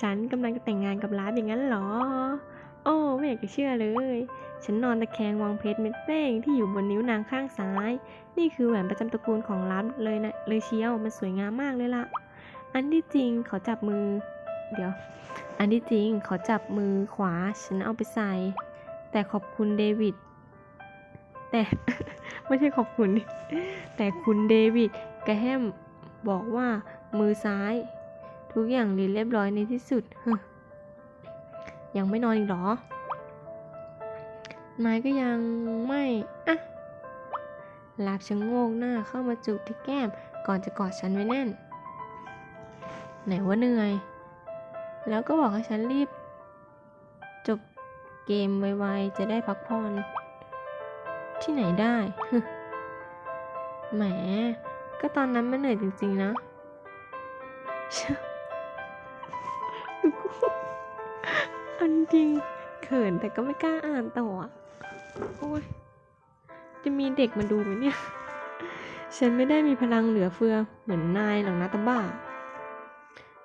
ฉันกำลังจะแต่งงานกับลาฟอย่างนั้นเหรอ โอ้ไม่อยากจะเชื่อเลย ฉันนอนตะแคงวางเพชรเม็ดแป้งที่อยู่บนนิ้วนางข้างซ้าย นี่คือแหวนประจำตระกูลของลาฟเลยนะเลยเชียวมันสวยงามมากเลยล่ะ อันที่จริงเขาจับมือ เดี๋ยว อันที่จริงเขาจับมือขวา ฉันเอาไปใส่ แต่ขอบคุณเดวิดแต่ ไม่ใช่ขอบคุณ แต่คุณเดวิดแกแฮมบอกว่ามือซ้าย ทุกอย่างเรียนเรียบร้อยในที่สุด ยังไม่นอนอีกเหรอนายก็ยังไม่อะลาบชะโงกหน้าเข้ามาจูบที่แก้มก่อนจะกอดฉันไว้แน่น ไหนว่าเหนื่อย แล้วก็บอกให้ฉันรีบ จบเกมไวๆจะได้พักผ่อน ที่ไหนได้ แหม ก็ตอนนั้นมันเหนื่อยจริง ๆ นะอันจริงเขินแต่ก็ไม่กล้าอ่านต่อโอ้ย จะมีเด็กมาดูไหมเนี่ย ฉันไม่ได้มีพลังเหลือเฟือเหมือนนายหรอกนะตาบ้า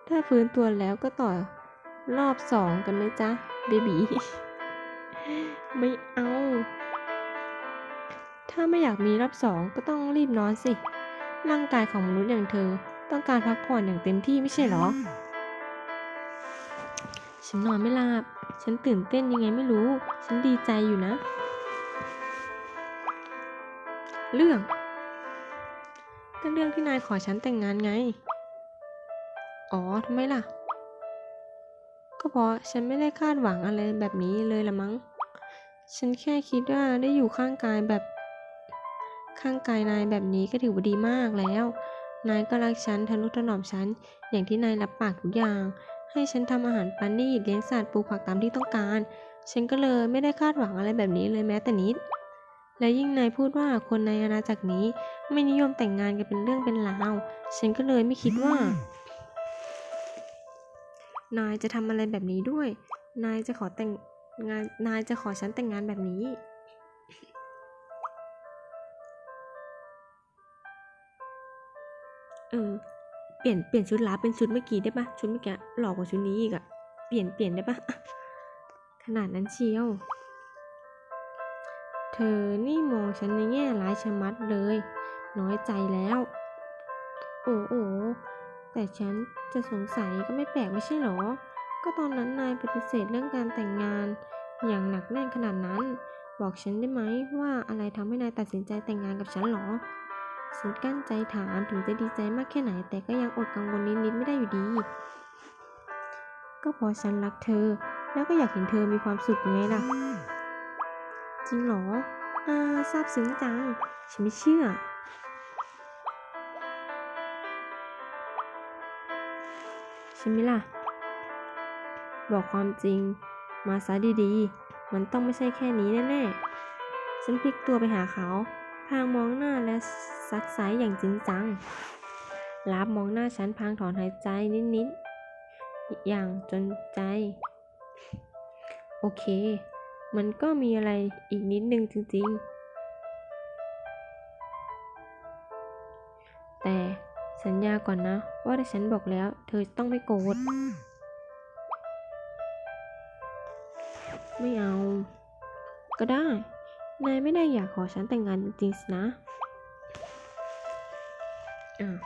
ถ้าฟื้นตัวแล้วก็ต่อรอบสองกันไหมจ๊ะเบบีไม่เอา ถ้าไม่อยากมีรอบสองก็ต้องรีบนอนสิ ร่างกายของมนุษย์อย่างเธอ ต้องการพักผ่อนอย่างเต็มที่ไม่ใช่เหรอ ฉันนอนไม่หลับ ฉันตื่นเต้นยังไงไม่รู้ ฉันดีใจอยู่นะ เรื่องก็เรื่องที่นายขอฉันแต่งงานไง อ๋อทำไมล่ะ ก็เพราะฉันไม่ได้คาดหวังอะไรแบบนี้เลยละมั้ง ฉันแค่คิดว่าได้อยู่ข้างกายแบบ ข้างกายนายแบบนี้ก็ถือว่าดีมากแล้ว นายก็รักฉันทะนุถนอมฉัน อย่างที่นายรับปากทุกอย่าง ให้ฉันทำอาหารปานีตเลี้ยงสัตว์ปลูกผักตามที่ต้องการ ฉันก็เลยไม่ได้คาดหวังอะไรแบบนี้เลยแม้แต่นิด และยิ่งนายพูดว่าคนในอาณาจักรนี้ไม่นิยมแต่งงานกันเป็นเรื่องเป็นราว ฉันก็เลยไม่คิดว่า นายจะทำอะไรแบบนี้ด้วย นายจะขอแต่งงาน นายจะขอฉันแต่งงานแบบนี้ เออ เปลี่ยนเปลี่ยนชุดลาเป็นชุดเมื่อกี้ได้ปะชุดเมื่อกี้หลอกกว่าชุดนี้อีกอะเปลี่ยนเปลี่ยนได้ปะขนาดนั้นเชียว เธอนี่มองฉันในแง่ร้ายชะมัดเลย น้อยใจแล้ว โอ้โอแต่ฉันจะสงสัยก็ไม่แปลกไม่ใช่หรอ ก็ตอนนั้นนายปฏิเสธเรื่องการแต่งงาน อย่างหนักแน่นขนาดนั้น บอกฉันได้ไหมว่าอะไรทำให้นายตัดสินใจแต่งงานกับฉันหรอ ฉันกั้นใจถามถึงจะดีใจมากแค่ไหน แต่ก็ยังอดกังวลนิดๆไม่ได้อยู่ดี ก็เพราะฉันรักเธอ แล้วก็อยากเห็นเธอมีความสุขไงล่ะ จริงเหรอ อ่าซาบซึ้งจัง ฉันไม่เชื่อ ใช่ไหมล่ะ บอกความจริง มาซะดีๆ มันต้องไม่ใช่แค่นี้แน่ๆ ฉันพลิกตัวไปหาเขา พางมองหน้าและซักไซอย่างจริงจังลาบมองหน้าฉันพางถอนหายใจนิดๆ อย่างจนใจ โอเค มันก็มีอะไรอีกนิดนึงจริงๆ แต่สัญญาก่อนนะ ว่าถ้าฉันบอกแล้ว เธอต้องไม่โกรธ ไม่เอา ก็ได้ นายไม่ได้อยากขอฉันแต่งงานจริงๆสินะอ่า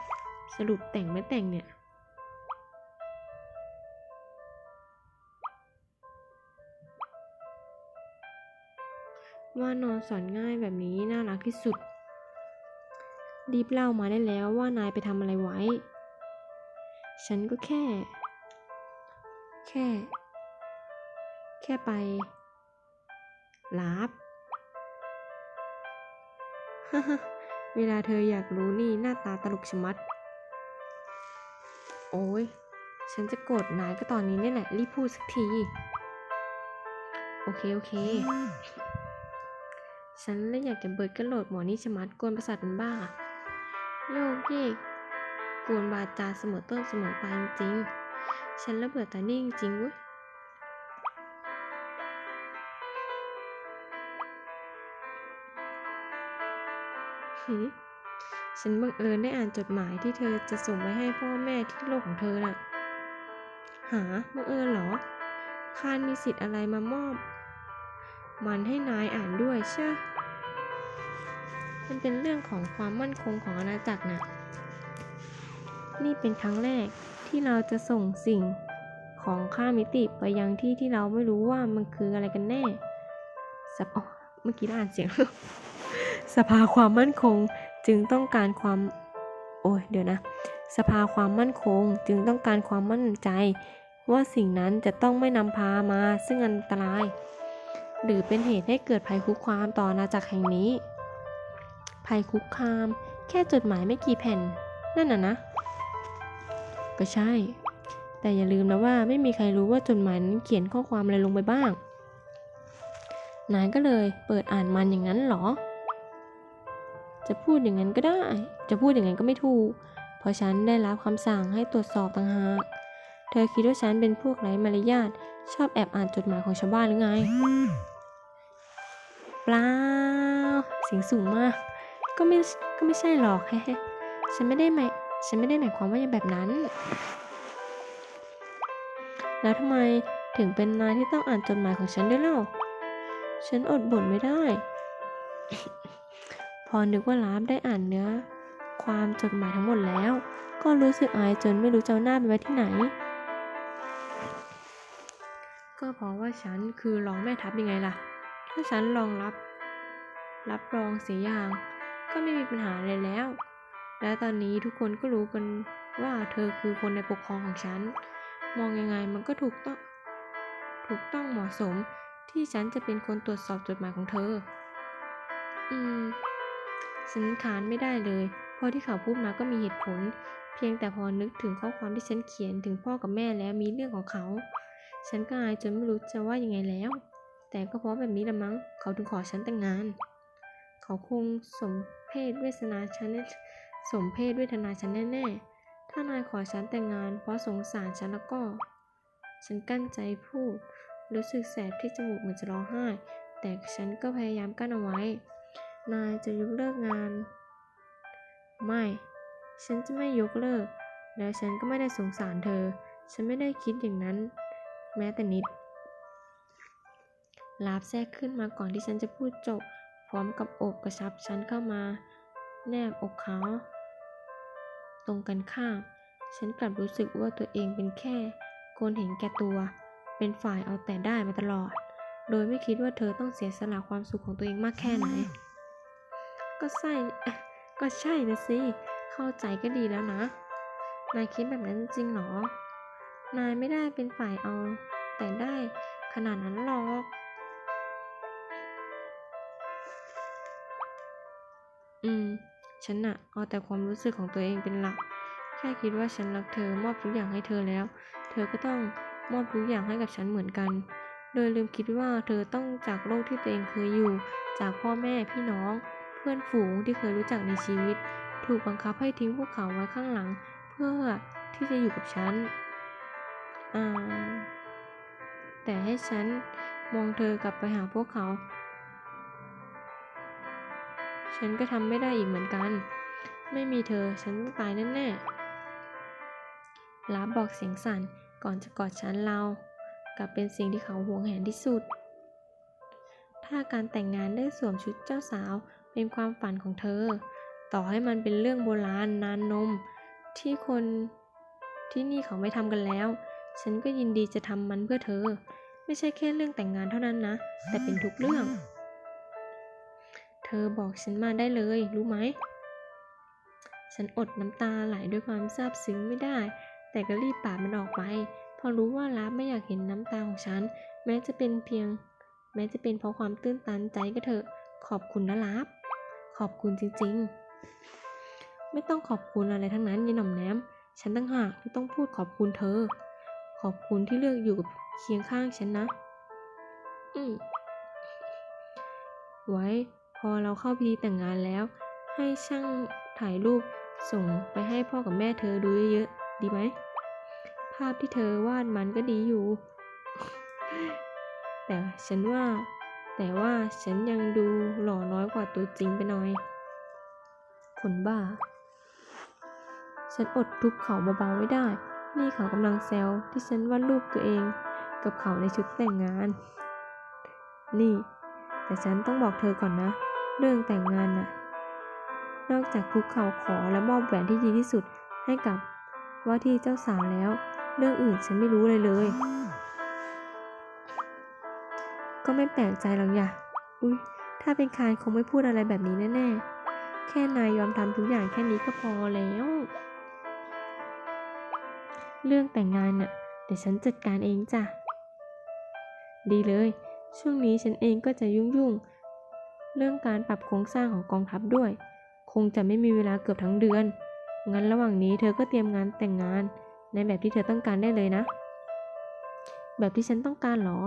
สรุปแต่งไม่แต่งเนี่ย ว่านอนสอนง่ายแบบนี้น่ารักที่สุด รีบเล่ามาได้แล้วว่านายไปทำอะไรไว้ ฉันก็แค่ แค่ แค่ไปลับ เวลาเธออยากรู้นี่หน้าตาตลกชะมัด โอ้ย ฉันจะโกรธนายก็ตอนนี้เนี่ยแหละ รีบพูดสักที โอเค โอเค ฉันเลยอยากจะเบิดกระโหลดหมอนี่ชะมัดกวนประสาทมันบ้าโยกเยกกวนบาจาเสมอต้นเสมอปลายจริงๆฉันระเบิดตานี่จริงๆเว้ย ฉันบังเอิญได้อ่านจดหมายที่เธอจะส่งไปให้พ่อแม่ที่โลกของเธอน่ะ หาบังเอิญเหรอ คานมีสิทธิ์อะไรมามอบ มันให้นายอ่านด้วยใช่มันเป็นเรื่องของความมั่นคงของอาณาจักรนะนี่เป็นครั้งแรกที่เราจะส่งสิ่งของข้ามมิติไปยังที่ที่เราไม่รู้ว่ามันคืออะไรกันแน่สปอ๋อเมื่อกี้ได้อ่านเสียง สภาความมั่นคงจึงต้องการความ โอ้ยเดี๋ยวนะ สภาความมั่นคงจึงต้องการความมั่นใจ ว่าสิ่งนั้นจะต้องไม่นำพามาซึ่งอันตราย หรือเป็นเหตุให้เกิดภัยคุกคามต่ออาณาจักรแห่งนี้ ภัยคุกคาม แค่จดหมายไม่กี่แผ่น นั่นน่ะนะ ก็ใช่ แต่อย่าลืมนะว่าไม่มีใครรู้ว่าจดหมายนั้นเขียนข้อความอะไรลงไปบ้างนายก็เลยเปิดอ่านมันอย่างนั้นเหรอ จะพูดอย่างนั้นก็ได้ จะพูดอย่างนั้นก็ไม่ถูก เพราะฉันได้รับคำสั่งให้ตรวจสอบต่างหาก เธอคิดว่าฉันเป็นพวกไร้มารยาทชอบแอบอ่านจดหมายของชาวบ้านหรือไงเปล่าเสียงสูงมาก ก็ไม่ก็ไม่ใช่หรอกฉันไม่ได้หมายฉันไม่ได้หมายความว่าอย่างแบบนั้น แล้วทำไมถึงเป็นนายที่ต้องอ่านจดหมายของฉันด้วยเล่า ฉันอดบ่นไม่ได้ อนึกว่าลาฟได้อ่านเนื้อ ความจดหมายทั้งหมดแล้ว ก็รู้สึกอายจนไม่รู้จะเอาหน้าไปไว้ที่ไหน ก็เพราะว่าฉันคือรองแม่ทัพยังไงล่ะ ถ้าฉันรองรับ รับรองเสียอย่าง ก็ไม่มีปัญหาอะไรแล้ว และตอนนี้ทุกคนก็รู้กันว่าเธอคือคนในปกครองของฉัน มองยังไงมันก็ถูกต้องถูกต้องเหมาะสมที่ฉันจะเป็นคนตรวจสอบจดหมายของเธอ อืม ฉันค้านไม่ได้เลยพราะที่เขาพูดมาก็มีเหตุผล เพียงแต่พอนึกถึงข้อความที่ฉันเขียนถึงพ่อกับแม่แล้วมีเรื่องของเขา ฉันก็อายจนไม่รู้จะว่ายังไงแล้ว แต่ก็เพราะแบบนี้ละมั้ง เขาถึงขอฉันแต่งงาน เขาคงสมเพศเวทนาฉันแน่สมเพศเวทนาฉันแน่ๆ ถ้านายขอฉันแต่งงาน เพราะสงสารฉันแล้วก็ ฉันกั้นใจพูด รู้สึกแสบที่จมูกเหมือนจะร้องไห้ แต่ฉันก็พยายามกั้นเอาไว้ นายจะยกเลิกงาน ไม่ ฉันจะไม่ยกเลิก และฉันก็ไม่ได้สงสารเธอ ฉันไม่ได้คิดอย่างนั้น แม้แต่นิด ลาบแทรกขึ้นมาก่อนที่ฉันจะพูดจบ พร้อมกับโอบกระชับฉันเข้ามา แนบอกเขา ตรงกันข้าม ฉันกลับรู้สึกว่าตัวเองเป็นแค่คนเห็นแก่ตัว เป็นฝ่ายเอาแต่ได้มาตลอด โดยไม่คิดว่าเธอต้องเสียสละความสุขของตัวเองมากแค่ไหน ก็ใช่ก็ใช่นะสิ เข้าใจก็ดีแล้วนะ นายคิดแบบนั้นจริงเหรอ นายไม่ได้เป็นฝ่ายเอา แต่ได้ขนาดนั้นหรอก อืม ฉันน่ะ เอาแต่ความรู้สึกของตัวเองเป็นหลัก แค่คิดว่าฉันรักเธอมอบทุกอย่างให้เธอแล้ว เธอก็ต้องมอบทุกอย่างให้กับฉันเหมือนกัน โดยลืมคิดว่าเธอต้องจากโลกที่ตัวเองเคยอยู่ จากพ่อแม่พี่น้อง เพื่อนฝูงที่เคยรู้จักในชีวิต ถูกบังคับให้ทิ้งพวกเขาไว้ข้างหลัง เพื่อที่จะอยู่กับฉันแต่ให้ฉันมองเธอกลับไปหาพวกเขา ฉันก็ทำไม่ได้อีกเหมือนกัน ไม่มีเธอฉันต้องตายแน่ๆลาบบอกเสียงสั่นก่อนจะกอดฉันเรา กลับเป็นสิ่งที่เขาหวงแหนที่สุด ถ้าการแต่งงานได้สวมชุดเจ้าสาว เป็นความฝันของเธอ ต่อให้มันเป็นเรื่องโบราณนานนม ที่คนที่นี่เขาไม่ทำกันแล้ว ฉันก็ยินดีจะทำมันเพื่อเธอ ไม่ใช่แค่เรื่องแต่งงานเท่านั้นนะ แต่เป็นทุกเรื่อง เธอบอกฉันมาได้เลย รู้ไหม ฉันอดน้ำตาไหลด้วยความซาบซึ้งไม่ได้ แต่ก็รีบปาดมันออกไปเพราะรู้ว่าลาบไม่อยากเห็นน้ำตาของฉัน แม้จะเป็นเพียง แม้จะเป็นเพราะความตื้นตันใจก็เถอะ ขอบคุณนะลาบ ขอบคุณจริงๆ ไม่ต้องขอบคุณอะไรทั้งนั้นยายหน่อมแนม ฉันตั้งหากที่ต้องพูดขอบคุณเธอ ขอบคุณที่เลือกอยู่กับเคียงข้างฉันนะ อืมไว้พอเราเข้าพิธีแต่งงานแล้ว ให้ช่างถ่ายรูปส่งไปให้พ่อกับแม่เธอดูเยอะๆ ดีไหม ภาพที่เธอวาดมันก็ดีอยู่ แต่ฉันว่า แต่ว่าฉันยังดูหล่อน้อยกว่าตัวจริงไปหน่อย คนบ้า ฉันอดทุบเขาเบาๆไม่ได้ นี่เขากำลังแซวที่ฉันวาดรูปตัวเอง กับเขาในชุดแต่งงาน นี่ แต่ฉันต้องบอกเธอก่อนนะ เรื่องแต่งงานน่ะ นอกจากคุกเข่าขอและมอบแหวนที่ดีที่สุดให้กับว่าที่เจ้าสาวแล้ว เรื่องอื่นฉันไม่รู้เลยเลย ก็ไม่แปลกใจหรอกอย่าอุ้ยถ้าเป็นคารคงไม่พูดอะไรแบบนี้แน่ๆ แค่นายยอมทำทุกอย่างแค่นี้ก็พอแล้ว เรื่องแต่งงานน่ะเดี๋ยวฉันจัดการเองจ้ะ ดีเลย ช่วงนี้ฉันเองก็จะยุ่งๆเรื่องการปรับโครงสร้างของกองทัพด้วย คงจะไม่มีเวลาเกือบทั้งเดือน งั้นระหว่างนี้เธอก็เตรียมงานแต่งงาน ในแบบที่เธอต้องการได้เลยนะ แบบที่ฉันต้องการเหรอ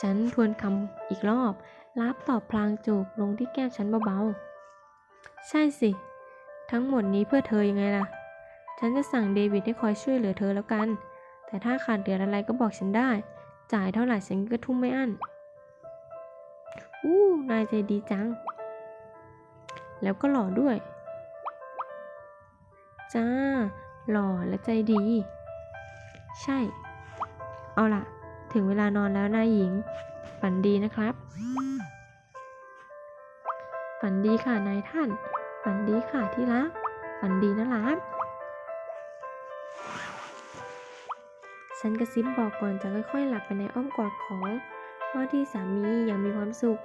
ฉันทวนคำอีกรอบ รับตอบพลางจูบลงที่แก้มฉันเบาๆ ใช่สิ ทั้งหมดนี้เพื่อเธอยังไงล่ะ ฉันจะสั่งเดวิดให้คอยช่วยเหลือเธอแล้วกัน แต่ถ้าขาดเหลืออะไรก็บอกฉันได้ จ่ายเท่าไหร่ฉันก็ทุ่มไม่อั้น อู้ นายใจดีจัง แล้วก็หล่อด้วย จ้า หล่อและใจดี ใช่ เอาล่ะ ถึงเวลานอนแล้วนายหญิง ฝันดีนะครับ ฝันดีค่ะนายท่าน ฝันดีค่ะที่รัก ฝันดีนะรักฉันกระซิบบอกก่อนจะค่อยๆ หลับไปในอ้อมกอดของว่าที่สามีอย่างมีความสุข